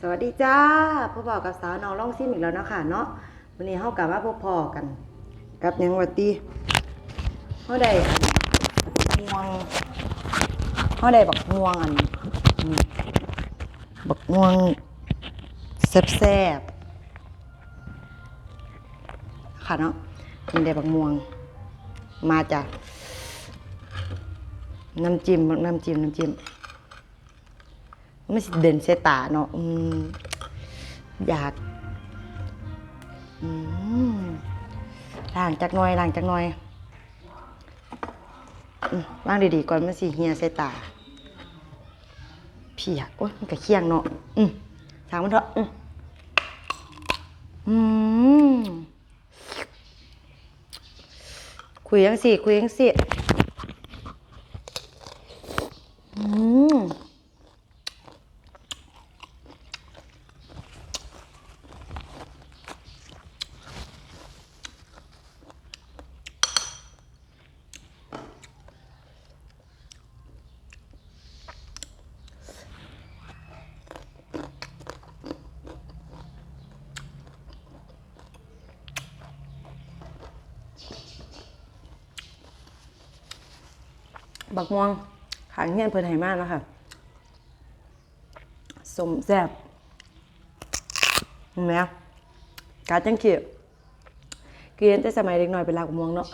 สวัสดีจ้าพ่อบอกกับสาวน้องล่องซิมอีกแล้วเนาะค่ะเนาะวันนี้เฮากลับมาพบพ่อกัน กับยังวัดตีเฮาได้อันม่วงเฮาได้บักม่วงอันนี้บักม่วงแซ่บๆค่ะเนาะนี่ได้บักม่วง มาจากน้ำจิ้มน้ำจิ้มน้ำจิ้ม ไม่สิเด่นเสยตาเนาะอืมอยากอืมล้างจักหน่อยล้างจักหน่อยอืมล้างดีๆก่อนมันสิเหียใส่ตาเพียโอ้ยมันก็เคียงเนาะอืมทางมันเถอะอืมอืมคุยยังสิคุยยังสิอืม บักม่วงขางเงี้ยนเพิ่นให้มากแล้วค่ะสมแซ่บเห็นไหมการจังเขียบเกียนแต่สมัยเด็กหน่อยเป็นลากบักม่วงเนาะ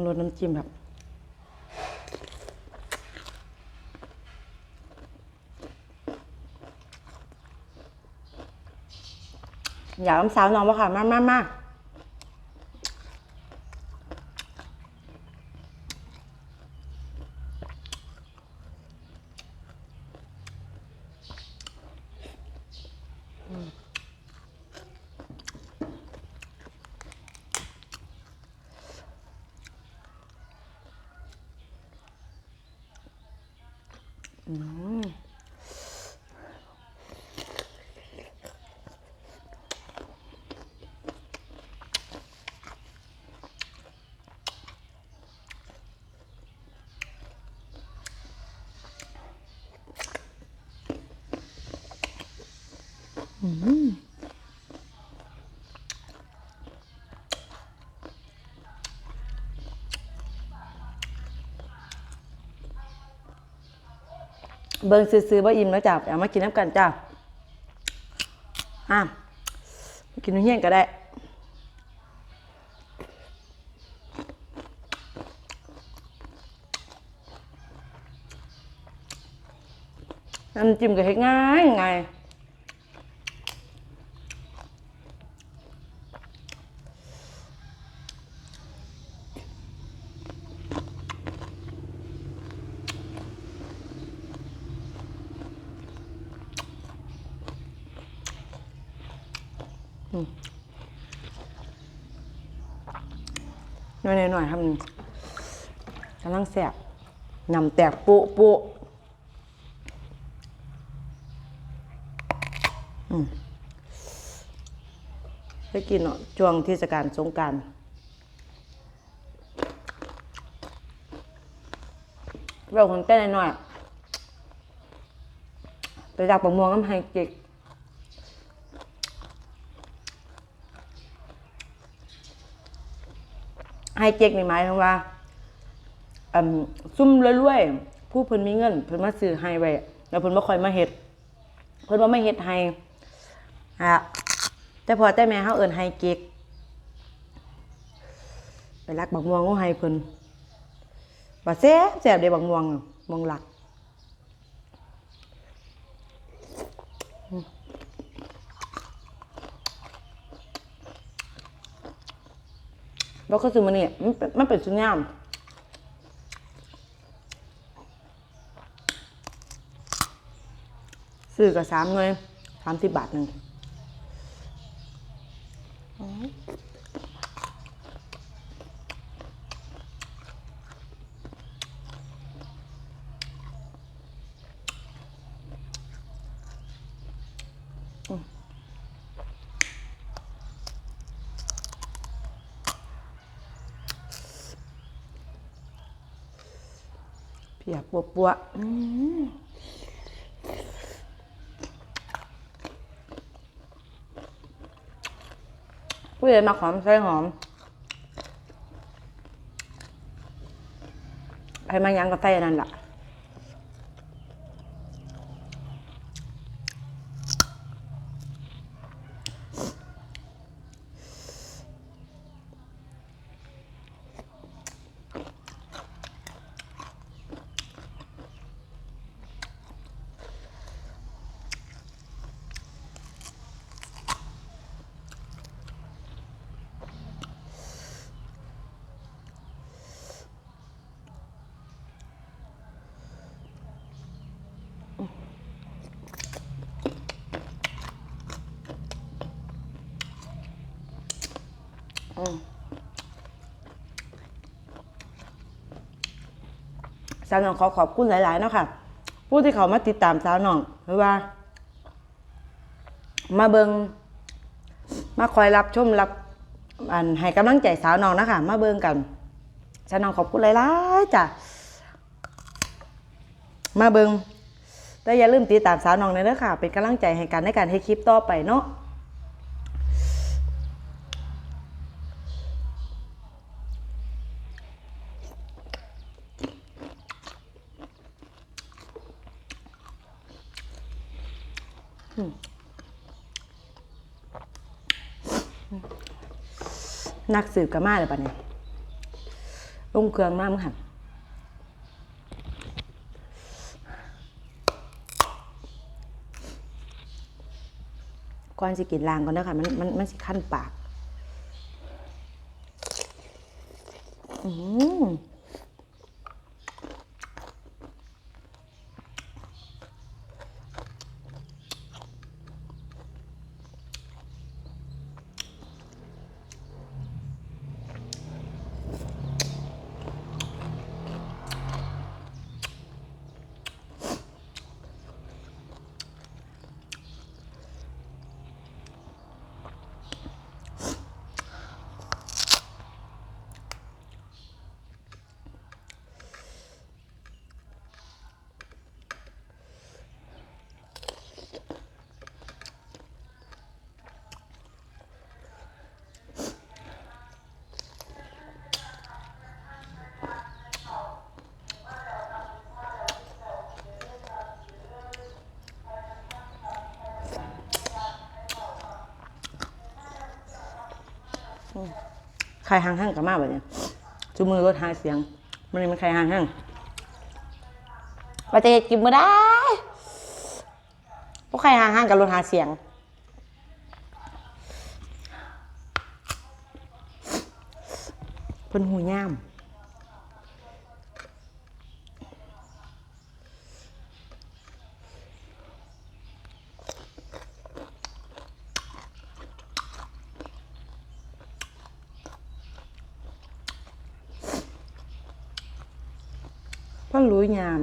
ร สน้ำจิ้มแบบอยากน้ำสาวน้องปะค่ะ มากมากมากอืม อืม เบิ่งซื้อๆบ่อิ่มแล้วจ้ะเอามากินน้ำกันจ้าอะกินน้ำเฮี้ยงก็ได้น้ำจิ้มก็เฮ็ดง่ายง่าย หน่อยๆหน่อยทำกำลังแสบนำแตกโป๊ะโป๊ะอืมไปกินเนาะช่วงเทศกาลสงการเราคนเต้นหน่อยไปจากปะม่วงน้ำไฮเก็ก ไฮเจ็กนี่หมายถึงว่าซุ่มรวยๆผู้เพิ่นมีเงินเพิ่นมาซื้อไฮไว้แล้วเพิ่นบ่ค่อยมาเฮ็ดเพิ่นบ่มาเฮ็ดไฮฮะแต่พอแต่แม่เฮาเอิ้นไฮเก็กไปรักบักม่วงของไฮเพิ่นว่าแซ่บแซ่บเด้บักม่วงม่วงหลัก แล้วก็ซื้อมาเนี่มันเป็นมันเป็นสุญญามซื้อกับสามเลยสามสิบบาทหนึ่ง เพียปัวปัวผู้ใหญ่มาหอมใส่หอมใครมายังก็ใส่นั่นแหละ สาวน้องขอขอบคุณหลาย ๆ เนาะค่ะ ผู้ที่เขามาติดตามสาวน้องหรือว่า มาเบิงมาคอยรับชมรับอันให้กำลังใจสาวน้องนะคะมาเบิงกันสาวน้องขอบคุณหลาย ๆ จ้ะ มาเบิงแต่อย่าลืมติดตามสาวน้องเลยเด้อค่ะ เป็นกำลังใจให้กันในการให้คลิปต่อไปเนาะ นักสืบกับมาเลยปะเนี่ยลงเครื่องมากมั้งก่อนสิกินลางก่อนเด้อค่ะมันมันมันสิขั้นปาก อืม ครห่างห้างกับมาแบบเนี้ยจูมือรถหาเสียง มันนี่มันใครห่างห้างว่าจะเฮ็ดกินมาได้พวกใครห่างห้างกับรถหาเสียงเพิ่นหูย่าม พิ่นรู้ยาม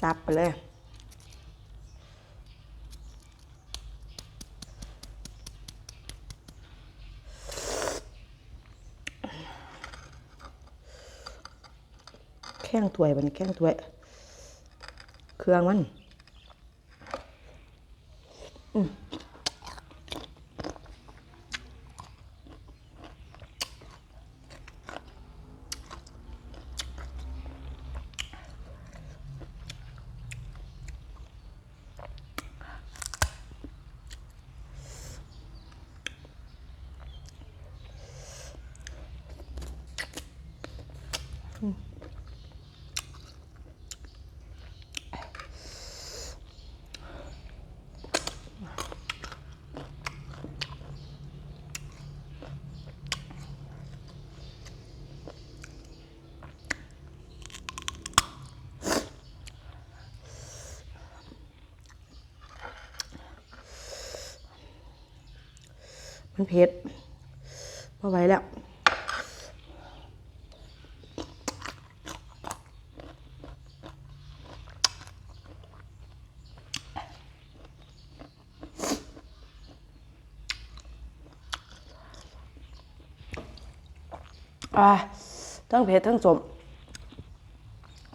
ซับไปเลยแข้งถ้วยมันแข้งถ้วย เครื่องมัน มันเผ็ดพอไหวแล้วอ่าทั้งเผ็ดทั้งสม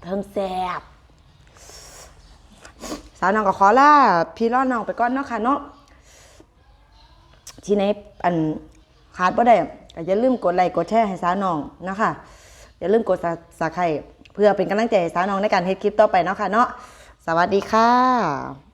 เทั้งแซบสาวน้องก็ขอล่าพี่ล่อน้องไปก่อนเนาะค่ะเนาะ ที่ในอันขาดบ่ได้ก็อย่าลืมกดไลค์กดแชร์ให้สาวน้องนะคะอย่าลืมกดสาไข่เพื่อเป็นกำลังใจให้สาวน้องในการเฮ็ดคลิปต่อไปเนาะค่ะเนาะสวัสดีค่ะ